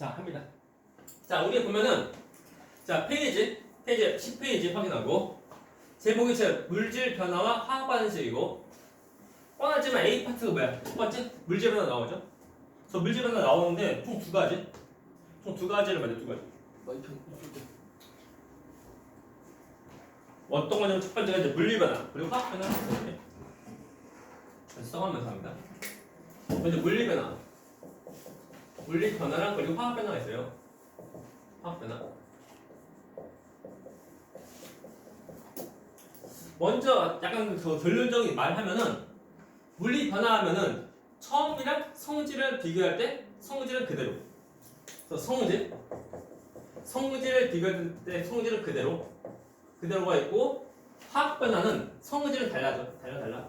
자, 합니다. 자, 우리 보면은 자, 페이지 페이지 10페이지 확인하고 제목이 제 물질 변화와 화학 반응식이고 뻔하지만 A 파트가 뭐야? 첫 번째 물질 변화 나오죠? 그래서 물질 변화 나오는데 총 두 가지. 총 두 가지를 말해 두 가지. 어떤 거냐면 첫 번째가 이제 물리 변화 그리고 화학 변화 써가면서 합니다. 먼저 물리 변화. 물리 변화랑 그리고 화학 변화가 있어요. 화학 변화. 먼저 약간 더 결론적인 말 하면은 물리 변화하면은 처음이랑 성질을 비교할 때 성질은 그대로. 그래서 성질 성질을 비교할 때 성질은 그대로 그대로가 있고 화학 변화는 성질은 달라져. 달라 달라.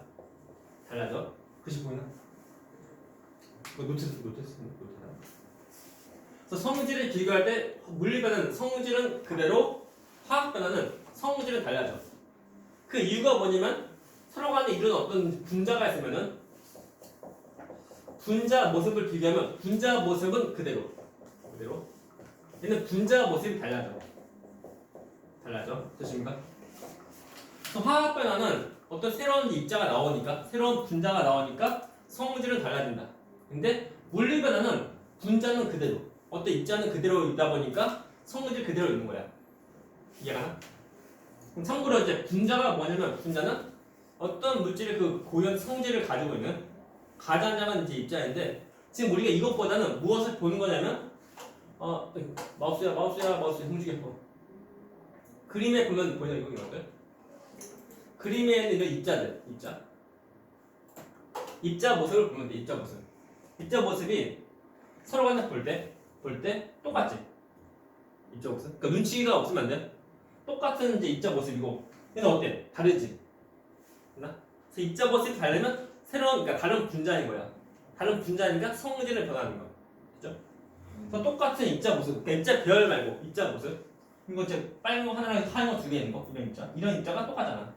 달라져. 글씨 보이나? 그 노트 노트 노트다. 그래서 성질을 비교할 때 물리 변화는 성질은 그대로 화학 변화는 성질은 달라져. 그 이유가 뭐냐면 서로 간에 이루는 어떤 분자가 있으면은 분자 모습을 비교하면 분자 모습은 그대로 그대로 얘는 분자 모습이 달라져 달라져? 그래서 화학 변화는 어떤 새로운 입자가 나오니까 새로운 분자가 나오니까 성질은 달라진다 근데 물리 변화는 분자는 그대로 어떤 입자는 그대로 있다 보니까 성질 그대로 있는 거야. 이해가나? 그럼 참고로 이제 분자가 뭐냐면 분자는 어떤 물질의 그 고유한 성질을 가지고 있는 가장 작은 이제 입자인데 지금 우리가 이것보다는 무엇을 보는 거냐면 어 마우스야 마우스야 마우스 hum주게 어. 그림에 보면 보여 이거 이거들 그림에 있는 입자들 입자. 입자 모습을 보면 돼 입자 모습 입자 모습이 서로 간에 볼 때 볼 때 똑같지? 입자 모습? 그러니까 눈치가 없으면 안 돼. 똑같은 이제 입자 모습이고. 얘는 어때? 다르지? 나? 그래서 입자 모습이 다르면 새로운 그러니까 다른 분자인 거야. 다른 분자니까 성질을 변하는 거야. 그죠 그래서 똑같은 입자 모습 그러니까 입자 별 말고 입자 모습. 이거 이제 빨간 거 하나랑 하얀 거 두 개 있는 거. 이런 입자. 이런 입자가 똑같잖아.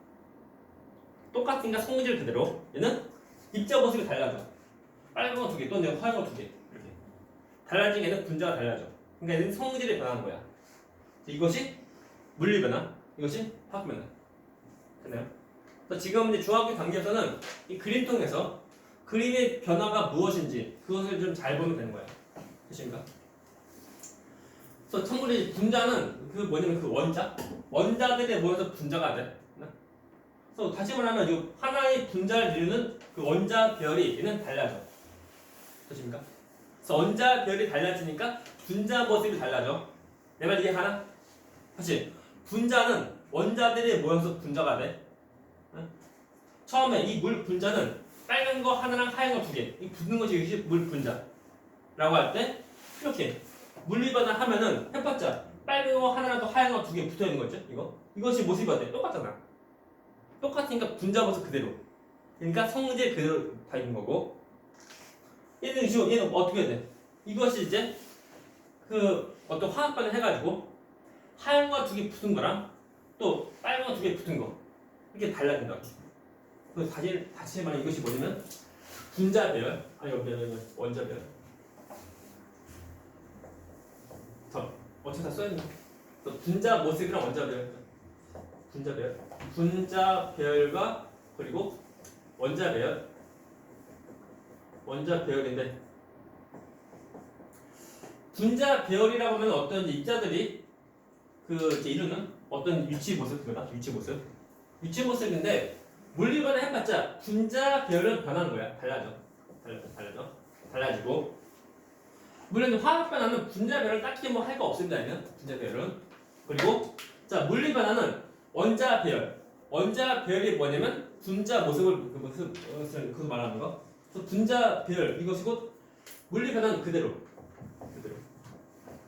똑같으니까 성질 그대로. 얘는 입자 모습이 달라져 빨간 거 두 개 또는 하얀 거 두 개 이렇게 달라진 얘는 분자가 달라져 그러니까 얘는 성질이 변하는 거야 이것이 물리 변화 이것이 화학 변화 됐나요? 그래서 지금 이제 중학교 단계에서는 이 그림 통해서 그림의 변화가 무엇인지 그것을 좀 잘 보면 되는 거야 되십니까? 그래서 분자는 그 뭐냐면 그 원자 원자들에 모여서 분자가 돼. 그래서 다시 말하면 이 하나의 분자를 이루는 그 원자 별이 얘는 달라져. 되십니까? 그래서 원자 별이 달라지니까 분자 모습이 달라져. 내 말 이해하나? 다시 분자는 원자들이 모여서 분자가 돼. 응? 처음에 이 물 분자는 빨간 거 하나랑 하얀 거 두 개. 이 붙는 것이 이것이 물 분자라고 할 때 이렇게 물리 변화 하면은 해봤자 빨간 거 하나랑 또 하얀 거 두 개 붙어 있는 거죠. 이거 이것이 모습이 어때? 똑같잖아. 똑같으니까 분자 모습 그대로. 그러니까 성질 그대로 다 있는 거고. 얘는 지금 얘는 어떻게 해야 돼? 이것이 이제 그 어떤 화학 반응 해가지고 하얀 거 두 개 붙은 거랑 또 빨간 거 두 개 붙은 거 이렇게 달라진다. 그래서 다시 다시 말해 이것이 뭐냐면 분자별 아니 여기 원자별. 자 어차피 다 써있는 거. 분자 모습이랑 원자별. 분자별. 분자별과 그리고 원자별. 원자별인데 분자별이라고 하면 어떤 입자들이 그 이루는 어떤 위치 모습 그거다 위치 모습. 위치 모습인데 물리 변화 해봤자 분자별은 변하는 거야. 달라져. 달라져 달라져. 달라지고. 물론 화학 변화는 분자별은 딱히 뭐 할 거 없습니다 얘는. 분자별은. 그리고 자 물리 변화는 원자별 원자별이 뭐냐면 분자 모습을 그 모습 어, 그거 말하는 거 그래서 분자별 이것이고 물리 변화는 그대로. 그대로.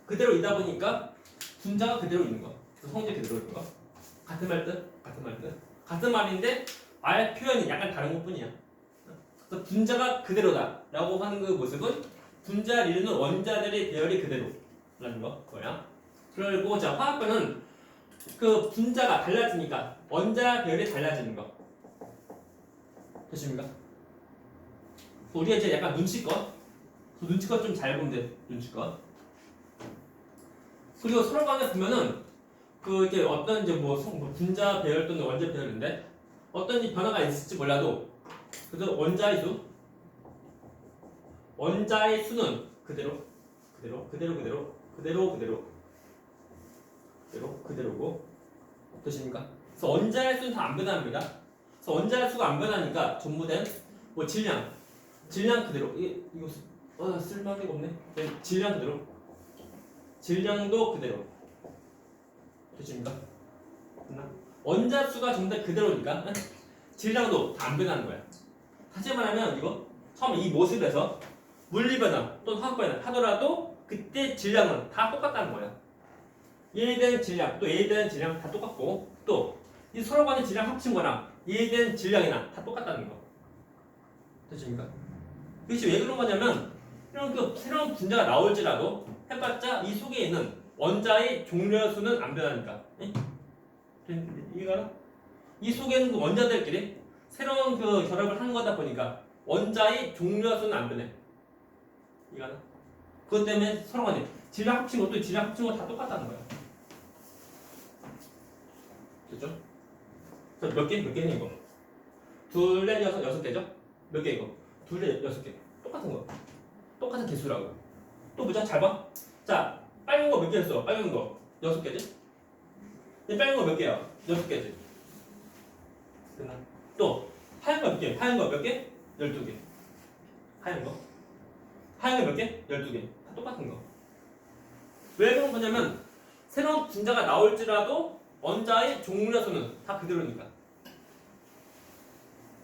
그대로 있다 보니까 분자가 그대로 있는 거 그래서 성질 그대로 있는 거 같은 말뜻 같은 말뜻. 같은 말인데 말 표현이 약간 다른 것뿐이야. 그래서 분자가 그대로다라고 하는 그 모습은 분자를 이루는 원자들의 배열이 그대로라는 거 뭐야. 그리고 자 화학변은 그 분자가 달라지니까 원자 배열이 달라지는 거. 됐습니까? 우리가 이제 약간 눈치껏 그 눈치껏 좀잘돼 눈치껏 그리고 서로 간에 보면은 그 이게 어떤 이제 뭐, 성- 뭐 분자 배열 또는 원자 배열인데 어떤 이 변화가 있을지 몰라도 그래서 원자의 수 원자의 수는 그대로 그대로 그대로 그대로 그대로 그대로 그대로 그대로고 되십니까? 그래서 원자의 수는 다 안 변합니다. 그래서 원자의 수가 안 변하니까 전부 된뭐 질량 질량 그대로 이 이거 쓰- 아 쓸만한 게 없네. 네, 질량 그대로 질량도 그대로 되십니까? 됐나? 원자 수가 전부 다 그대로니까 응? 질량도 다 안 변하는 거야. 다시 말하면 이거 처음 이 모습에서 물리 변화 또는 화학 변화 하더라도 그때 질량은 다 똑같다는 거야. 얘에 대한 질량 또 얘에 대한 질량 다 똑같고 또 이 서로 간의 질량 합친 거랑 얘에 대한 질량이나 다 똑같다는 거. 되십니까? 그것이 왜 그런 거냐면 이런 그 새로운 분자가 나올지라도 해봤자 이 속에 있는 원자의 종류 수는 안 변하니까. 예? 이해가나? 이 속에 있는 그 원자들끼리 새로운 그 결합을 하는 거다 보니까 원자의 종류 수는 안 변해. 이해가나? 그것 때문에 서로 간에 질량 합친 것도 질량 합친 거 다 똑같다는 거야. 됐죠? 자, 몇 개? 몇 개는 이거? 둘, 넷, 여섯, 여섯 개죠? 몇 개 이거? 둘, 넷, 여섯 개. 똑같은 거. 똑같은 개수라고. 또 보자. 잘 봐. 자, 빨간 거 몇개 했어? 빨간 거. 여섯 개지? 이 빨간 거 몇 개야? 여섯 개지? 됐나? 또, 하얀 거 몇 개? 하얀 거 몇 개? 열두 개. 하얀 거? 하얀 거 몇 개? 열두 개. 다 똑같은 거. 왜 그런 거냐면, 새로운 분자가 나올지라도 원자의 종류나 수는 다 그대로니까.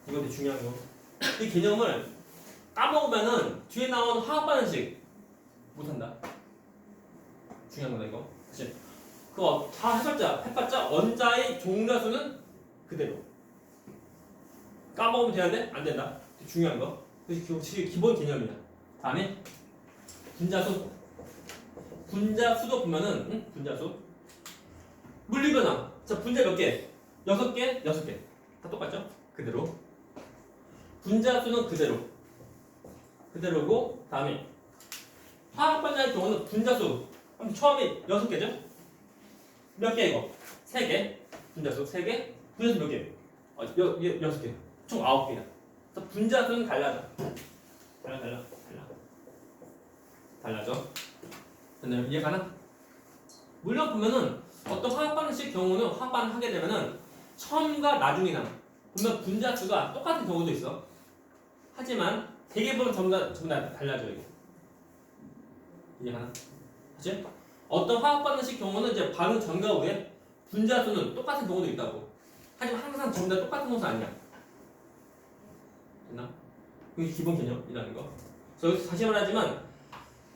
이것도 중요한 거. 이 개념을 까먹으면은 뒤에 나온 화학 반응식 못한다. 중요한 거다 이거. 그치? 그거 다 해봤자 해봤자 원자의 종류나 수는 그대로. 까먹으면 되는데 안 된다. 중요한 거. 기- 기본 개념이야. 다음에 분자수. 분자수도 보면은 응? 분자수. 물리변화. 자, 분자 몇 개? 여섯 개, 여섯 개. 다 똑같죠? 그대로. 분자 수는 그대로. 그대로고, 다음에 화학 반자의 경우는 분자 수. 그럼 처음에 여섯 개죠? 몇 개 이거? 세 개. 분자 수 세 개. 분자 수 몇 개? 어, 여, 여, 여섯 개. 총 아홉 개야. 그래서 분자 수는 달라져. 달라, 달라, 달라. 달라져. 됐나요? 이해 가나? 물론 보면은 어떤 화학 반응식 경우는 화학 반응 하게 되면은 처음과 나중이나 보면 분자 수가 똑같은 경우도 있어. 하지만 대개 보면 전부 다 전부 다 달라져 이게. 이해가나? 그치? 어떤 화학 반응식 경우는 이제 반응 전과 후에 분자 수는 똑같은 경우도 있다고. 하지만 항상 전부 다 똑같은 것은 아니야. 됐나? 그게 기본 개념이라는 거. 그래서 여기서 다시 말하지만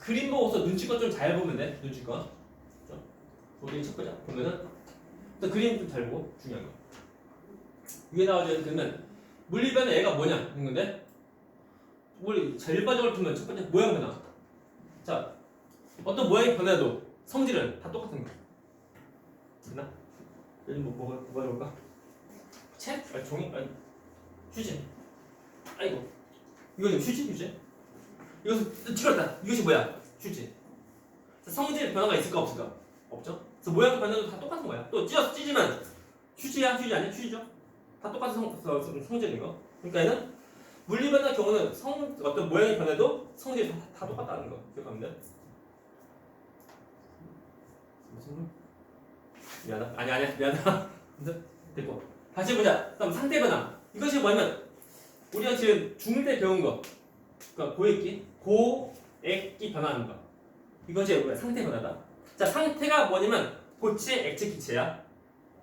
그림 보고서 눈치껏 좀 잘 보면 돼. 눈치껏. 우리 첫 번째 보면은 또 그림 좀 잘 보고 중요한 거 위에 나와져 있는 그러면 물리변의 애가 뭐냐 있는 건데 우리 자 일반적으로 보면 첫 번째 모양 변화 자 어떤 모양이 변해도 성질은 다 똑같은 거 됐나? 여기 뭐 뭐가 뭐가 나올까? 책? 아니 종이? 아니 휴지 아이고 이거 지금 휴지 휴지 이것은 찍었다 이것이 뭐야 휴지 자, 성질 변화가 있을까 없을까? 없죠? 그래서 모양 변화도 다 똑같은 거야. 또 찢어 찢으면 휴지야 휴지 아니야 휴지죠? 다 똑같은 성, 성, 성, 성질인 거. 그러니까 얘는 물리 변화 경우는 성 어떤 모양이 변해도 성질이 다, 다 똑같다는 거. 무슨 미안하다. 아니 아니야 미안하다. 됐고 다시 보자. 다음 상태 변화. 이것이 뭐냐면 우리가 지금 중1 때 배운 거. 그러니까 고액기 고액기 변화하는 거. 이것이 우리가 상태 변화다. 자 상태가 뭐냐면 고체 액체 기체야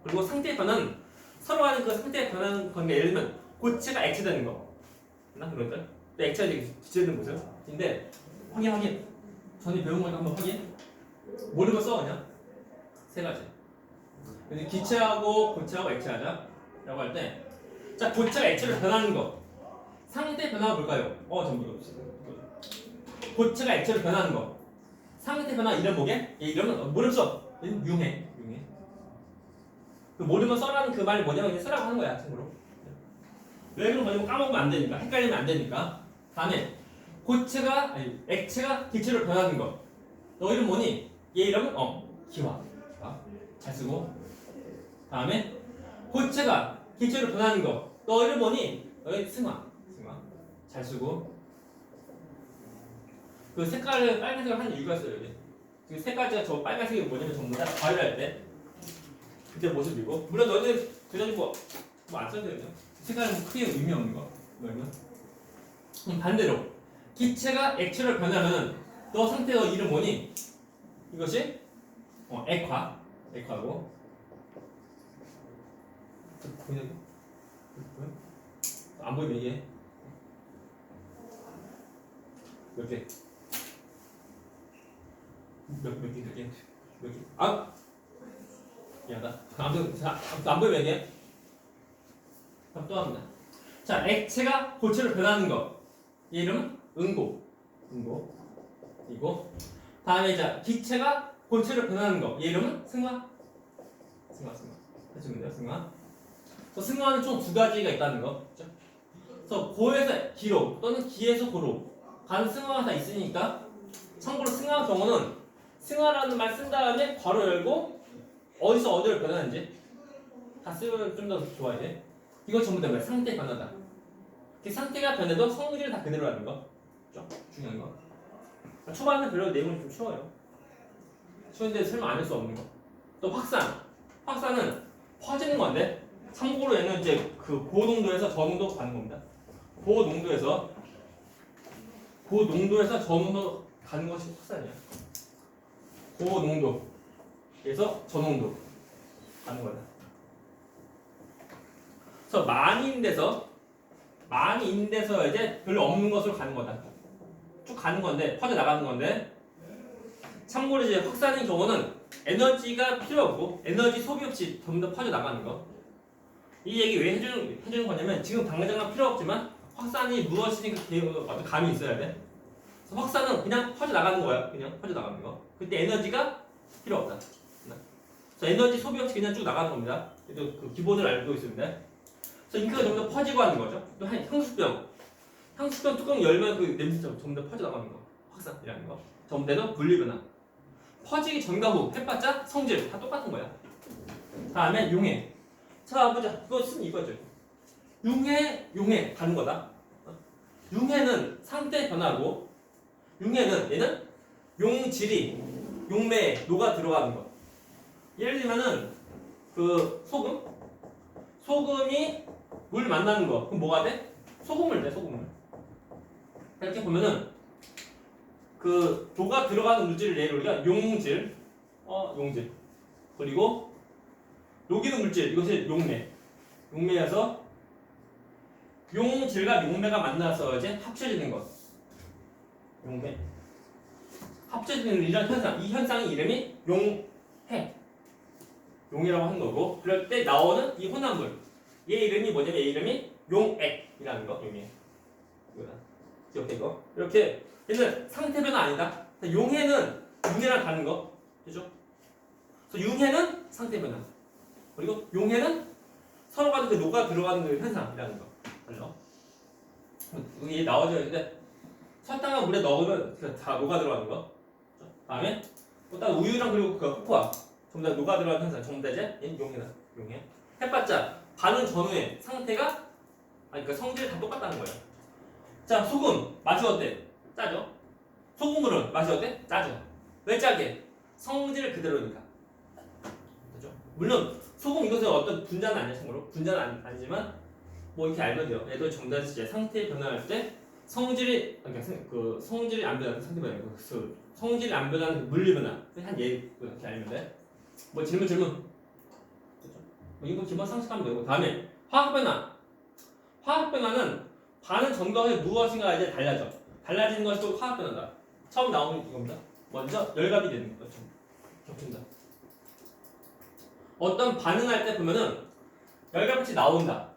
그리고 상태 변화는 서로 간의 그 상태 변하는 건데 예를 들면 고체가 액체되는 거맞 나 그럴까? 액체가 되게 기체되는 모습인데 확인 확인 전에 배운 거니까 한번 확인 모르는 거써 그냥 세 가지 근데 기체하고 고체하고 액체하자 라고 할 때 자 고체가 액체로 변하는 거 상태 변화가 뭘까요? 어 전부 없어 고체가 액체로 변하는 거 상태 변화 이름? 얘 이름은 모름 써. 얘는 유해. 유해. 그 모르면 써라는 그 말이 뭐냐면 쓰라고 하는 거야, 참고로. 왜 그런 거냐면 까먹으면 안 되니까, 헷갈리면 안 되니까. 다음에 고체가 아니 액체가 기체로 변하는 거. 너 이름 뭐니? 얘 이름은 어 기화. 기화. 잘 쓰고. 다음에 고체가 기체로 변하는 거. 너희를 보니 너희 승화. 승화. 잘 쓰고. 그 색깔을 빨간색을 하는 이유가 있어요. 여기. 그 색깔이 저 빨간색이 뭐냐면 전부 다 과일할 때 그때 모습이고 물론 너희들 그전에 뭐뭐안 써도 되거든요. 색깔은 뭐 크게 의미 없는 거. 그럼 반대로 기체가 액체로 변하면 너 상태 너 이름 뭐니? 이것이 어, 액화 액화고 보이냐? 안 보이면 이게 몇 개? 몇, 몇 개, 몇 개? 몇 개? 아! 미안하다. 아무튼, 자, 아무튼 안 보이면 이게? 그럼 또 합니다. 자, 액체가 고체로 변하는 거. 이 이름은 응고. 응고. 이고. 다음에 자, 기체가 고체로 변하는 거. 이 이름은 승화. 승화, 승화. 해주면 돼요, 승화. 그래서 승화는 총 두 가지가 있다는 거. 그죠? 그래서 고에서 기로 또는 기에서 고로 가는 승화가 다 있으니까 참고로 승화 경우는 승화라는 말 쓴 다음에 괄호 열고 어디서 어디로 변하는지 다 쓰면 좀 더 좋아야 돼. 이거 전부 다 뭐야? 상태 변화다. 그 상태가 변해도 성질은 다 그대로라는 거. 죠 중요한 거. 초반에는 별로 내용이 좀 쉬워요. 쉬운데 설명 안 할 수 없는 거. 또 확산. 확산은 퍼지는 건데 참고로 얘는 이제 그 고농도에서 저농도 가는 겁니다. 고농도에서 고농도에서 저농도 가는 것이 확산이야. 고농도에서 저농도 가는 거다. 그래서 많이 있는 데서 많이 있는 데서 이제 별로 없는 것으로 가는 거다. 쭉 가는 건데 퍼져 나가는 건데 참고로 이제 확산인 경우는 에너지가 필요 없고 에너지 소비 없이 다 퍼져 나가는 거. 이 얘기 왜 해주는 해주는 거냐면 지금 당장은 필요 없지만 확산이 무엇이니까 어떤 감이 있어야 돼. 그래서 확산은 그냥 퍼져 나가는 거야. 그냥 퍼져 나가는 거. 그때 에너지가 필요 없다. 그래서 에너지 소비 없이 그냥 쭉 나가는 겁니다. 그 기본을 알고 있습니다. 그래서 전부 다 퍼지고 하는 거죠. 또 한- 향수병. 향수병 뚜껑 열면 그 냄새 전부 다 퍼져 나가는 거. 확산이라는 거. 다는 분리변화. 퍼지기 전과 후 해봤자 성질 다 똑같은 거야. 다음에 용해. 자 보자. 그거 쓰면 이거죠. 융해, 용해 가는 거다. 어? 융해는 상태 변화고 융해는 얘는 용질이 용매에 녹아 들어가는 거. 예를 들면은 그 소금 소금이 물 만나는 거. 그럼 뭐가 돼? 소금물 돼 소금물. 이렇게 보면은 그 녹아 들어가는 물질을 예를 우리가 용질. 어 용질. 그리고 녹이는 물질. 이것이 용매. 용매여서 용질과 용매가 만나서 이제 합쳐지는 것. 용매. 합쳐지는 이런 현상. 이 현상의 이름이 용해. 용이라고 하는 거고 그럴 때 나오는 이 혼합물 얘 이름이 뭐냐면 얘 이름이 용액이라는 거 용액. 이거다. 기억해 이거? 이렇게 얘는 상태 변화 아니다. 용해는 용해랑 다른 거. 그죠? 그래서 용해는 상태 변화. 그리고 용해는 서로 간에 그 녹아 들어가는 그 현상이라는 거. 알죠? 이게 나와줘야 되는데 설탕을 물에 넣으면 그다 녹아 들어가는 거? 다음에 일단 우유랑 그리고 그 코코아 전부 다 녹아 들어가는 현상. 전부 다 이제 용해다. 용해. 해봤자 반응 전후의 상태가 그러니까 성질이 다 똑같다는 거예요 자 소금 맛이 어때? 짜죠? 소금물은 맛이 어때? 짜죠 왜 짜게? 성질 그대로니까 그죠? 물론 소금 이것은 어떤 분자는 아니야 참고로 분자는 아니, 아니지만 뭐 이렇게 알면 돼요 정답이 이제 상태 변화할 때 성질이 그러니까 성- 그 성질이 안 변하는 상태 변화 그 성질이 안 변하는 그 물리 변화 한 예 이렇게 알면 돼 뭐 질문 질문? 뭐 이거 기본 상식하면 되고 다음에 화학 변화. 화학 변화는 반응 후에 무엇인가 이제 달라져. 달라지는 것이 또 화학 변화다. 처음 나오는 이겁니다. 먼저 열갑이 되는 거죠. 겹친다. 어떤 반응할 때 보면은 열갑빛이 나온다?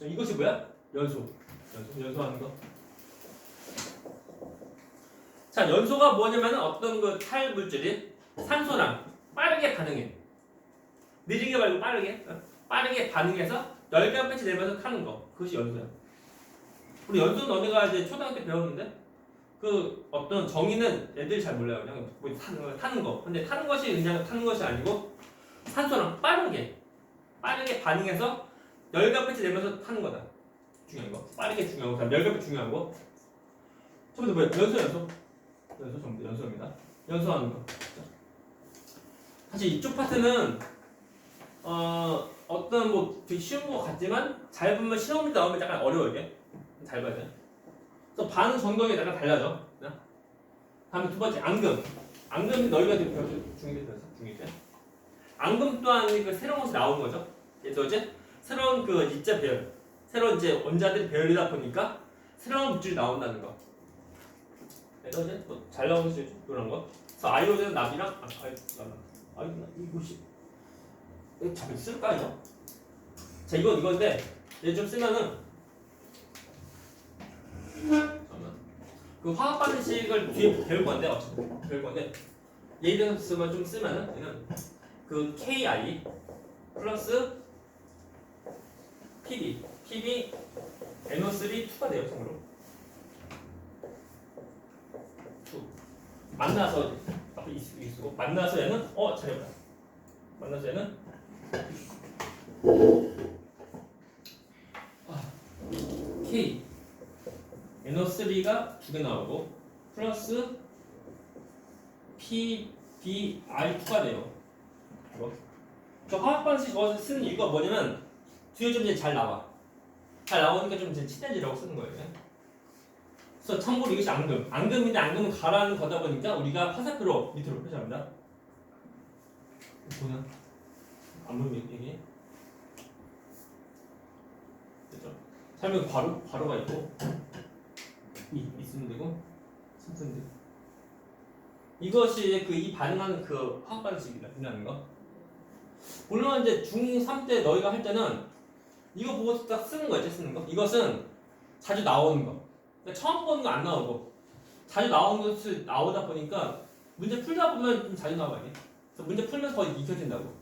이것이 뭐야? 연소. 연소. 연소하는 거. 자, 연소가 뭐냐면 어떤 그 탈 물질이 산소랑 빠르게 반응해. 느리게 말고 빠르게. 어? 빠르게 반응해서 열감빛이 내면서 타는 거. 그것이 연소야. 우리 연소 너네가 이제 초등학교 때 배웠는데 그 어떤 정의는 애들이 잘 몰라요. 그냥 뭐 타는 거, 타는 거. 근데 타는 것이 그냥 타는 것이 아니고 산소랑 빠르게 빠르게 반응해서 열갑배치 내면서 타는 거다. 중요한 거. 빠르게 중요한 거. 그다음 열갑배 중요한 거. 첫 번째 뭐야? 연소 연소. 연소 전부 연소입니다. 연소하는 거. 자. 사실 이쪽 파트는 어 어떤 뭐 되게 쉬운 것 같지만 잘 보면 시험이 나오면 약간 어려워 이게. 잘 봐야 돼. 그래서 반응 전공이 약간 달라져. 네? 다음에 두 번째 앙금. 앙금이 너희가 되게 배웠죠? 중일 때서 중일 때. 앙금 또한 그 새로운 것이 나오는 거죠. 그래서 이제 새로운 그 입자 배열, 새로운 이제 원자들이 배열이다 보니까 새로운 물질이 나온다는 거. 그래서 이제 뭐 잘 나오는 수 그런 거. 그래서 아이오는 납이랑 아, 아이 납, 아이 이것이 이거 잘 쓸까 이거? 자 이건 이건데 얘 좀 쓰면은. 그 화학 반응식을 뒤에 배울 건데 어차피 배울 건데. 얘를 쓰면 좀 쓰면은 얘는 그 KI 플러스 PB. PB NO3 2가 돼요 참고로. 2 만나서 앞에 쓰고. 만나서 얘는 어 잘해보자 만나서 얘는 아, K NO3가 두 개 나오고 플러스 PBr2가 돼요. 이거. 저 화학 반응식 저거 쓰는 이유가 뭐냐면 뒤에 좀 이제 잘 나와. 잘 나오니까 좀 이제 친해지라고 쓰는 거예요. 그래서 참고로 이것이 앙금. 앙금인데 앙금은 가라는 거다 보니까 우리가 화살표로 밑으로 표시합니다. 보는 앙금 얘기. 됐죠? 설명 바로 바로가 있고 이 있으면 되고 쓰면 되고 이것이 그이 반응하는 그 화학 반응식이라는 거. 물론 이제 중3 때 너희가 할 때는 이거 보고 딱 쓰는 거지 쓰는 거. 이것은 자주 나오는 거. 그러니까 처음 보는 거 안 나오고 자주 나오는 것이 나오다 보니까 문제 풀다 보면 좀 자주 나와요. 그래서 문제 풀면서 거의 익혀진다고.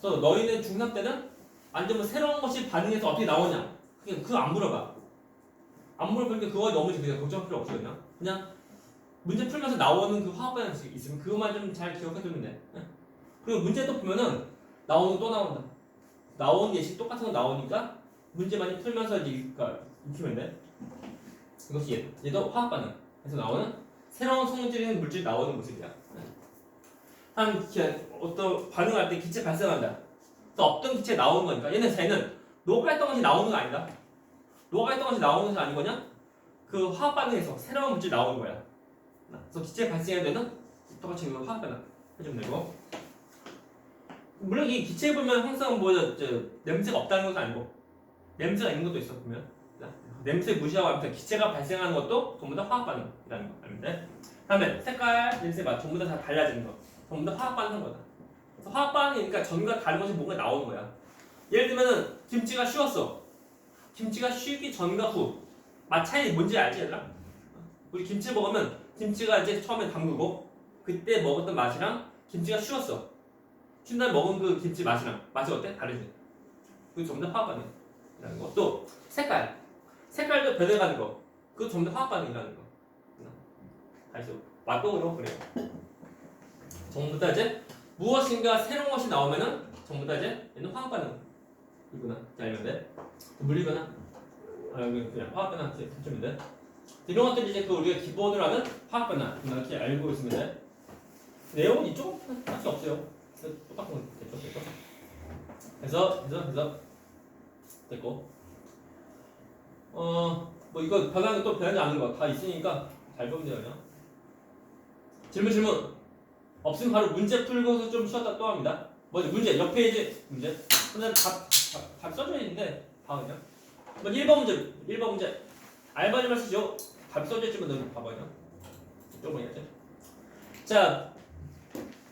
그래서 너희는 중3 때는 안 되면 새로운 것이 반응해서 어떻게 나오냐. 그게 그거 안 물어봐. 안 물어보니까 그거 너무 그냥 걱정 필요 없어 그냥. 그냥 문제 풀면서 나오는 그 화학 반응식 있으면 그것만 좀 잘 기억해 두면 돼. 예? 그리고 문제 또 보면은 나오는 거또 나온다. 나온 예시 똑같은 거 나오니까 문제 많이 풀면서 이제 그러니까 익히면 돼. 이것이 얘, 얘도 화학 반응에서 나오는 새로운 성질인 물질 이 나오는 모습이야. 예. 한 기- 어떤 반응할 때 기체 발생한다. 또 없던 기체 나오는 거니까 얘는 쟤는 녹아 있던 것이 나오는 거 아니다. 녹아 있던 것이 나오는 것이 아니거냐? 그 화학 반응에서 새로운 물질 이 나오는 거야. 그래서 기체 발생할 때는 똑같이 이거 화학 반응 해주면 되고. 물론 이 기체에 보면 항상 뭐 저, 냄새가 없다는 것은 아니고 냄새가 있는 것도 있어 보면 자, 냄새 무시하고 하면서 기체가 발생하는 것도 전부 다 화학 반응이라는 거 알면 돼. 다음에 색깔, 냄새 맛 전부 다, 다 달라지는 거 전부 다 화학 반응한 거다. 그래서 화학 반응이니까 전과 다른 것이 뭔가 나오는 거야. 예를 들면은 김치가 쉬웠어. 김치가 쉬기 전과 후 맛 차이 뭔지 알지 얘들아? 우리 김치 먹으면 김치가 이제 처음에 담그고 그때 먹었던 맛이랑 김치가 쉬웠어. 쉰 다음에 먹은 그 김치 맛이랑 맛이 어때? 다르지. 전부 다 화학 반응이라는 거. 또 색깔. 색깔도 변해가는 거. 전부 다 화학 반응이라는 거. 다시 맛도 그렇고 그래요. 전부 다 이제 무엇인가 새로운 것이 나오면은 전부 다 이제 얘는 화학 반응이구나. 자 알면 돼. 물리거나 아 그냥 화학 반응 붙이면 돼. 이런 것들이 이제 그 우리가 기본으로 하는 화학 반응 이렇게 알고 있으면 돼. 내용은 이쪽은 딱히 없어요. 똑같은 거 됐죠, 됐죠. 그래서 그래서 그래서 됐고 어 뭐 이거 변하는 또 변하지 않는 거 다 있으니까 잘 보면 돼요. 질문 질문 없으면 바로 문제 풀고서 좀 쉬었다 또 합니다. 뭐지 문제 옆 페이지 문제. 근데 답, 답, 답 써져 있는데 봐 그냥. 뭐 1번 문제 1번 문제 알바지만 쓰죠. 답 써져 있지만 너 봐봐 그냥. 조금 해야지. 자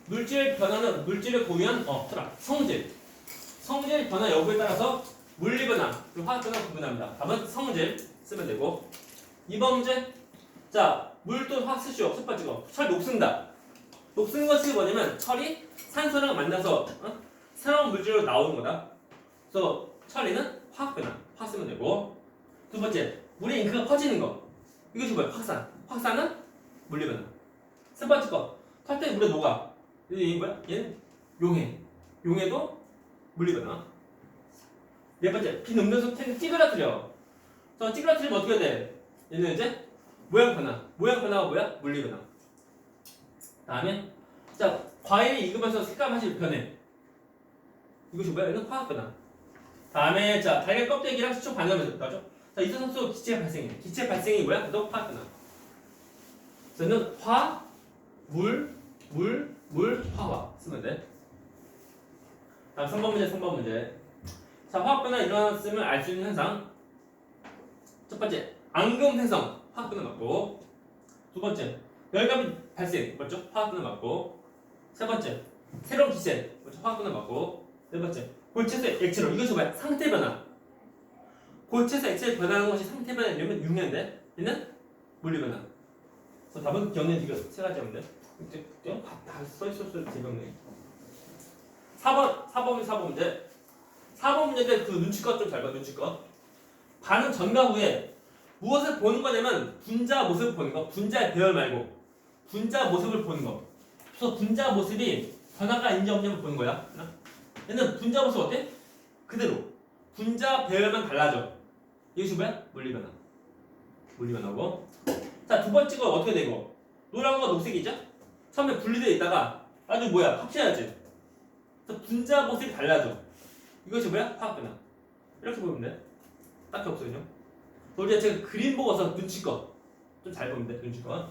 물질 변화는 물질을 고유한 어, 틀어. 성질. 성질 변화 여부에 따라서 물리 변화, 그리고 화학 변화 구분합니다. 답은 성질 쓰면 되고. 2번 문제. 자, 물도 화학 쓰시오. 첫 번째 거. 철 녹슨다. 녹슨 것이 뭐냐면 철이 산소랑 만나서 어? 새로운 물질로 나오는 거다. 그래서 철이는 화학 변화. 화학 쓰면 되고. 두 번째, 물의 잉크가 퍼지는 거. 이것이 뭐야? 확산. 확산은 물리 변화. 세 번째 거. 탈때 물에 녹아. 얘 뭐야? 얘는 용해. 용해도 물리 변화. 네 번째. 빈 음료수 캔을 찌그러뜨려. 저 찌그러뜨리면 어떻게 돼? 얘는 이제 모양 변화. 모양 변화가 뭐야? 물리 변화. 다음에 자 과일이 익으면서 색감 맛이 변해. 이것이 뭐야? 이건 화학 변화. 다음에 자 달걀 껍데기랑 식초 반응하면서 나죠? 자 이산화탄소 기체 발생이. 기체 발생이 뭐야? 또 화학 변화. 저는 화, 물, 물, 물, 화화 쓰면 돼. 다음 3번 문제, 3번 문제. 자 화학 변화 일어났음을 알 수 있는 현상. 첫 번째 앙금 생성 화학 변화 맞고 두 번째 열감이 발생 맞죠? 화학 변화 맞고. 세 번째 새로운 기체 맞죠? 화학 변화 맞고. 네 번째 골체에서 액체로. 이것이 뭐야? 상태 변화. 골체에서 액체로 변하는 것이 상태 변화이면 융해인데 얘는 물리 변화. 그래서 답은 기억내 지금 세 가지였는데 이제 그냥 다 써있었을 지금네 4번 4번 4번 문제 4번 문제인데 그 눈치껏 좀 잘 봐 눈치껏. 반응 전과 후에 무엇을 보는 거냐면 분자 모습을 보는 거. 분자의 배열 말고 분자 모습을 보는 거. 그래서 분자 모습이 변화가 있는지 없는지 보는 거야? 얘는 분자 모습 어때? 그대로. 분자 배열만 달라져. 이것이 뭐야? 물리 변화. 물리 변화고. 자 두 번째 거 어떻게 되고 노란과 녹색이죠? 처음에 분리되어 있다가 아주 뭐야? 합쳐야지? 그래서 분자 모습이 달라져. 이것이 뭐야? 화학 변화. 이렇게 보면 돼. 딱히 없어요 우리가 제가 그림 보고서 눈치껏. 좀 잘 보면 돼 눈치껏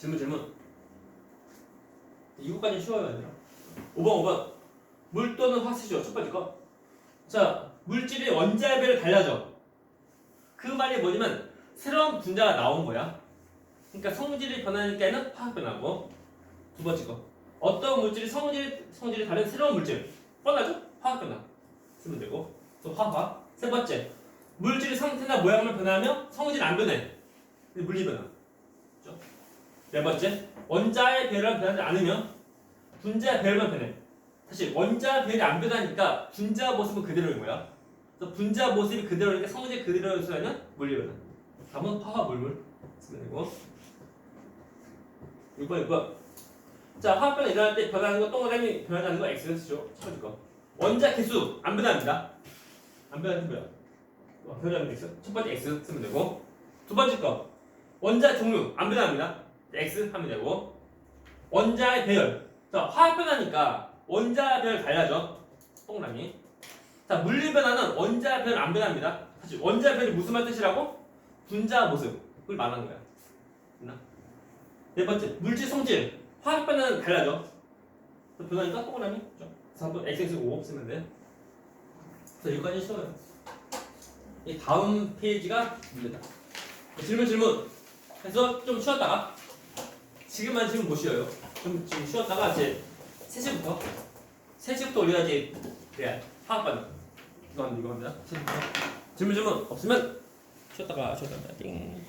질문 질문. 이거까지 쉬워요 얘들아. 5번 5번. 물 또는 화수죠 첫 번째 거 자 물질이 원자별로 달라져. 그 말이 뭐냐면 새로운 분자가 나온 거야. 그러니까 성질이 변하니까는 화학 변화고. 두 번째 거. 어떤 물질이 성질 성질이 다른 새로운 물질? 뻔하죠? 화학 변화 쓰면 되고. 또 화학 세 번째. 물질의 상태나 모양을 변하며 성질이 안 변해. 물리 변화? 네 번째 원자의 배열은 변하지 않으면 분자의 배열만 변해. 사실 원자 배열이 안 변하니까 분자 모습은 그대로인 거야. 그래서 분자 모습이 그대로니까 성질 그대로여서는 물리 변화 답은 화학 물물. 되고 6번 6번 자 화학 변화 일어날 때 변하는 거 동그라미 변하는 거첫 번째 거. 원자 개수 안 변합니다. 안 변하는 게 뭐야. 어, 변하는 X. 첫 번째 X 쓰면 되고. 두 번째 거. 원자 종류 안 변합니다 X 하면 되고? 원자의 배열. 자 화학 변화니까 원자 배열 달라져. 동그라미. 자 물리 변화는 원자 배열 안 변합니다. 사실 원자 배열이 무슨 말 뜻이라고? 분자 모습을 말하는 거야? 네 번째 물질 성질. 화학 변화는 달라져. 변하니까 동그라미? 그래서 한번 XX5 쓰면 돼. 그래서 여기까지 쉬워요. 이 다음 페이지가 문제다. 질문 질문. 해서 좀 쉬었다가 지금만 지금 못 쉬어요. 좀 지금 쉬었다가 이제 3시부터? 3시부터 우리가 이제 그래 합니다 이거 합니다. 3시부터. 질문 질문 없으면 쉬었다가 쉬었다가 띵